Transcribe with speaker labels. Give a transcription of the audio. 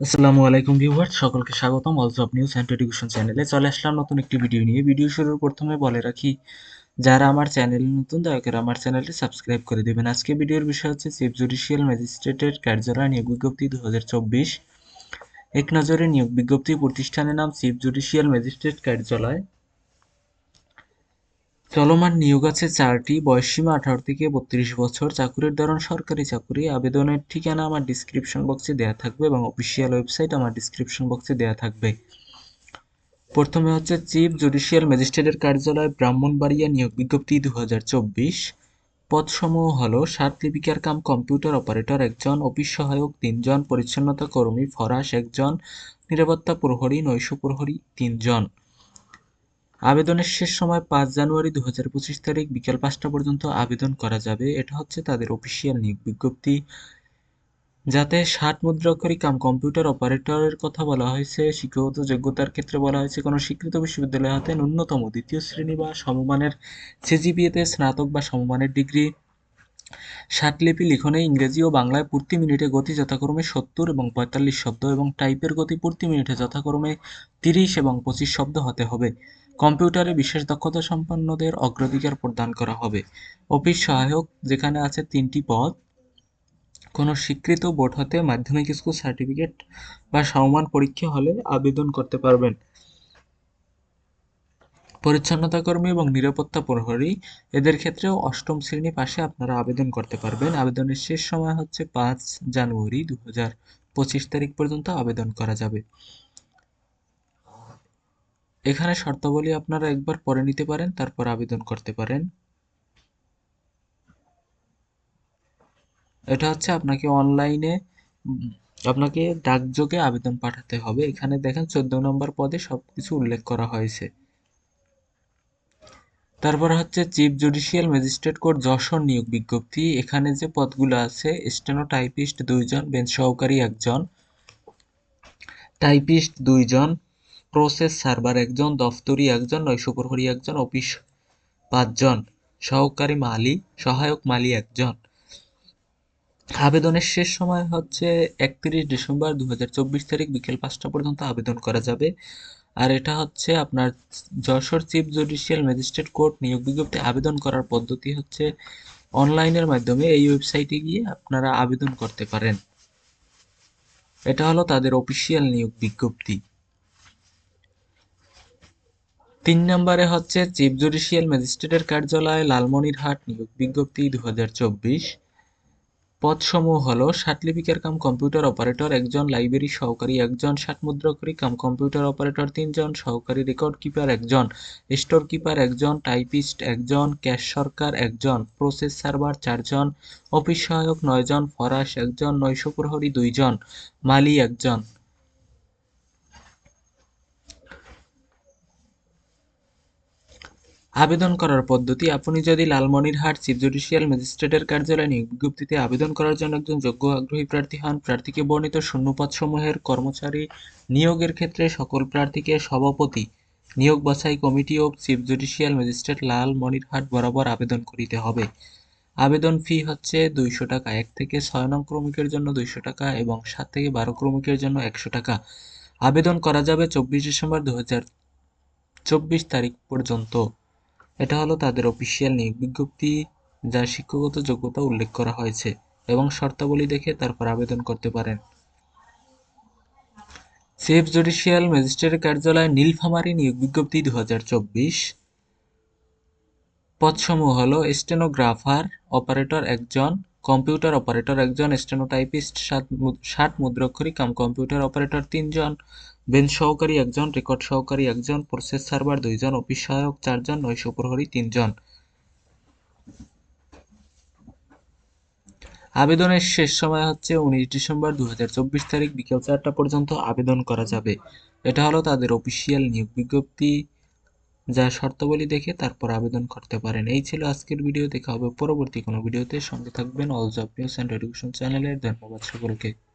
Speaker 1: আসসালামু আলাইকুম ভিউয়ার্স সকলকে স্বাগতম all of news and education চ্যানেলে চলে আসলাম নতুন একটি ভিডিও নিয়ে। ভিডিও শুরুর প্রথমে বলে রাখি, যারা আমার চ্যানেল নতুন, দয়া করে আমার চ্যানেলটি সাবস্ক্রাইব করে দেবেন। আজকে ভিডিওর বিষয় হচ্ছে চিফ জুডিশিয়াল ম্যাজিস্ট্রেটের কার্যালয় নিয়োগ বিজ্ঞপ্তি দু এক নজরে নিয়োগ বিজ্ঞপ্তি প্রতিষ্ঠানের নাম চিফ জুডিশিয়াল ম্যাজিস্ট্রেট কার্যালয়। চলমান নিয়োগ আছে চারটি। বয়সসীমা আঠারো থেকে বত্রিশ বছর। চাকুরির ধরন সরকারি চাকুরি। আবেদনের ঠিকানা আমার ডিসক্রিপশন বক্সে দেওয়া থাকবে এবং অফিসিয়াল ওয়েবসাইট আমার ডিসক্রিপশন বক্সে দেওয়া থাকবে। প্রথমে হচ্ছে চিফ জুডিশিয়াল ম্যাজিস্ট্রেটের কার্যালয়, ব্রাহ্মণবাড়িয়া, নিয়োগ বিজ্ঞপ্তি দু হাজার চব্বিশ। পদসমূহ হল সাত লিপিকার কাম কম্পিউটার অপারেটর একজন, অফিস সহায়ক তিনজন, পরিচ্ছন্নতা কর্মী ফরাস একজন, নিরাপত্তা প্রহরী, নৈশ প্রহরী তিনজন। আবেদনের শেষ সময় পাঁচ জানুয়ারি দু হাজার পঁচিশ তারিখ বিকেল পাঁচটা পর্যন্ত আবেদন করা যাবে। এটা হচ্ছে তাদের অফিসিয়াল নিয়োগ বিজ্ঞপ্তি। যাতে ষাট মুদ্রাক্ষরী কাম কম্পিউটার অপারেটরের কথা বলা হয়েছে, শিক্ষাগত যোগ্যতার ক্ষেত্রে বলা হয়েছে, কোনো স্বীকৃত বিশ্ববিদ্যালয় হতে ন্যূনতম দ্বিতীয় শ্রেণি বা সমমানের সিজিপিএতে স্নাতক বা সমমানের ডিগ্রি। ষাটলিপি লিখনে ইংরেজি ও বাংলায় প্রতি মিনিটে গতি যথাক্রমে সত্তর এবং পঁয়তাল্লিশ শব্দ এবং টাইপের গতি প্রতি মিনিটে যথাক্রমে তিরিশ এবং পঁচিশ শব্দ হতে হবে। কম্পিউটারে বিশেষ দক্ষতা সম্পন্নদের অগ্রাধিকার প্রদান করা হবে। অফিস সহায়ক যেখানে আছে তিনটি পদ। কোনো স্বীকৃত বোর্ড হতে মাধ্যমিক স্কুল সার্টিফিকেট বা সমমান পরীক্ষা হলে আবেদন করতে পারবেন। পরিচ্ছন্নতা কর্মী এবং নিরাপত্তা প্রহরী, এদের ক্ষেত্রেও অষ্টম শ্রেণি পাশে আপনারা আবেদন করতে পারবেন। আবেদনের শেষ সময় হচ্ছে পাঁচ জানুয়ারি দু হাজার পঁচিশ তারিখ পর্যন্ত আবেদন করা যাবে। এখানে শর্তাবলী আপনারা একবার পরে নিতে পারেন, তারপর আবেদন করতে পারেন। এটা হচ্ছে আপনাকে অনলাইনে, আপনাকে ডাকযোগে আবেদন পাঠাতে হবে। এখানে দেখেন চোদ্দ নম্বর পদে সব কিছু উল্লেখ করা হয়েছে। তারপর হচ্ছে chief judicial magistrate court Jessore নিয়োগ বিজ্ঞপ্তি। এখানে যে পদগুলো আছে স্টেনো টাইপিস্ট দুইজন, বেঞ্চ সহকারী একজন, টাইপিস্ট দুইজন প্রসেস সার্ভার একজন, দফতরি একজন নৈশ প্রহরী একজন অফিস পাঁচজন, সহকারী মালি, সহায়ক মালি একজন। আবেদনের শেষ সময় হচ্ছে একত্রিশ ডিসেম্বর দু হাজার চব্বিশ তারিখ বিকেল পাঁচটা পর্যন্ত আবেদন করা যাবে। আর এটা হচ্ছে আপনার Jessore chief judicial magistrate court নিয়োগ বিজ্ঞপ্তি আবেদন করার পদ্ধতি হচ্ছে অনলাইনের মাধ্যমে এই ওয়েবসাইটে গিয়ে আপনারা আবেদন করতে পারেন। এটা হলো তাদের অফিসিয়াল নিয়োগ বিজ্ঞপ্তি। তিন নম্বরে হচ্ছে চিফ জুডিশিয়াল ম্যাজিস্ট্রেটের কার্যালয়, লালমনিরহাট, নিয়োগ বিজ্ঞপ্তি দু হাজার চব্বিশ। পদসমূহ হলো লিপিকার কাম কম্পিউটার অপারেটর একজন, লাইব্রেরি সহকারী একজন মুদ্রাকরী কাম কম্পিউটার অপারেটর তিনজন, সহকারী রেকর্ড কিপার একজন, স্টোর কিপার একজন, টাইপিস্ট একজন, ক্যাশ সরকার একজন, প্রসেস সার্ভার চারজন, অফিস সহায়ক নয়জন, ফরাস একজন, নৈশ প্রহরী দুইজন, মালি একজন। আবেদন করার পদ্ধতি, আপনি যদি লালমনিরহাট চিফ জুডিশিয়াল ম্যাজিস্ট্রেটের কার্যালয়ে বিজ্ঞপ্তিতে আবেদন করার জন্য একজন যোগ্য আগ্রহী প্রার্থী হন, প্রার্থীকে বর্ণিত শূন্যপদসমূহের কর্মচারী নিয়োগের ক্ষেত্রে সকল প্রার্থীকে সভাপতি নিয়োগ বাছাই কমিটি ও চিফ জুডিশিয়াল ম্যাজিস্ট্রেট লালমনিরহাট বরাবর আবেদন করিতে হবে। আবেদন ফি হচ্ছে দুইশো টাকা, এক থেকে ছয় নং ক্রমিকের জন্য দুইশো টাকা এবং সাত থেকে বারো ক্রমিকের জন্য একশো টাকা। আবেদন করা যাবে চব্বিশ ডিসেম্বর দু চব্বিশ তারিখ পর্যন্ত। এটা হলো তাদের অফিসিয়াল নিয়োগ বিজ্ঞপ্তি যা শিক্ষাগত যোগ্যতা উল্লেখ করা হয়েছে এবং শর্তাবলী দেখে তারপর আবেদন করতে পারেন। চিফ জুডিশিয়াল ম্যাজিস্ট্রেট কার্যালয় নীলফামারী নিয়োগ বিজ্ঞপ্তি দু হাজার চব্বিশ। পদসমূহ হল স্টেনোগ্রাফার অপারেটর একজন, কম্পিউটার অপারেটর একজন, স্টেনোটাইপিস্ট, সাত মুদ্রাক্ষরী কাম কম্পিউটার অপারেটর তিনজন বেঞ্চ সহকারী একজন রেকর্ড সহকারী একজন, প্রসেস সার্ভার দুইজন, অফিস সহায়ক চারজন, নৈশ প্রহরী তিনজন। আবেদনের শেষ সময় হচ্ছে উনিশ ডিসেম্বর দুই হাজার চব্বিশ তারিখ, বিকেল চারটা পর্যন্ত আবেদন করা যাবে। এটা হলো তাদের অফিসিয়াল নিয়োগ বিজ্ঞপ্তি। যা শর্তাবলী দেখে তারপর আবেদন করতে পারেন। এই ছিল আজকের ভিডিও। দেখা হবে পরবর্তী কোনো ভিডিওতে। সঙ্গে থাকবেন all job news and education চ্যানেলের ধন্যবাদ সকলকে।